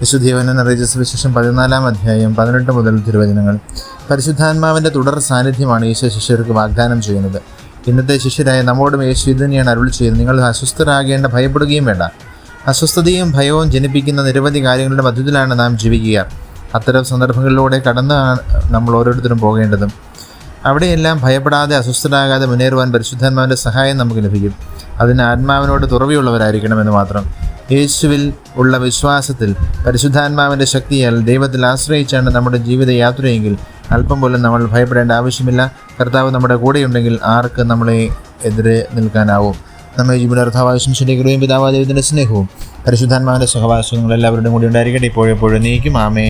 വിശുദ്ധീവനം അറിയിച്ച സുവിശേഷം പതിനാലാം അധ്യായം പതിനെട്ട് മുതൽ തിരുവചനങ്ങൾ. പരിശുദ്ധാത്മാവിന്റെ തുടർ സാന്നിധ്യമാണ് യേശു ശിഷ്യർക്ക് വാഗ്ദാനം ചെയ്യുന്നത്. ഇന്നത്തെ ശിഷ്യരായ നമ്മോടും യേശു ഇത് തന്നെയാണ് അരുൾ ചെയ്യുന്നത്. നിങ്ങൾ അസ്വസ്ഥരാകേണ്ട ഭയപ്പെടുകയും വേണ്ട. അസ്വസ്ഥതയും ഭയവും ജനിപ്പിക്കുന്ന നിരവധി കാര്യങ്ങളുടെ മധ്യത്തിലാണ് നാം ജീവിക്കുക. അത്തരം സന്ദർഭങ്ങളിലൂടെ കടന്ന് നമ്മൾ ഓരോരുത്തരും പോകേണ്ടതും. അവിടെയെല്ലാം ഭയപ്പെടാതെ അസ്വസ്ഥരാകാതെ മുന്നേറുവാൻ പരിശുദ്ധാത്മാവിന്റെ സഹായം നമുക്ക് ലഭിക്കും. അതിന് ആത്മാവിനോട് തുറവിയുള്ളവരായിരിക്കണമെന്ന് മാത്രം. യേശുവിൽ ഉള്ള വിശ്വാസത്തിൽ പരിശുദ്ധാത്മാവിന്റെ ശക്തിയാൽ ദൈവത്തിൽ ആശ്രയിച്ചാണ് നമ്മുടെ ജീവിതയാത്രയെങ്കിൽ അല്പം പോലും നമ്മൾ ഭയപ്പെടേണ്ട ആവശ്യമില്ല. കർത്താവ് നമ്മുടെ കൂടെയുണ്ടെങ്കിൽ ആർക്ക് നമ്മളെ എതിരെ നിൽക്കാനാവും. നമ്മെ ജീവിതാർത്ഥാവാസം ശരിക്കുകയും പിതാവാദേവത്തിന്റെ സ്നേഹവും പരിശുദ്ധാത്മാവിന്റെ സഹവാസവും എല്ലാവരുടെയും കൂടി ഉണ്ടായിരിക്കട്ടെ. ഇപ്പോഴെപ്പോഴും നീക്കും. ആമേ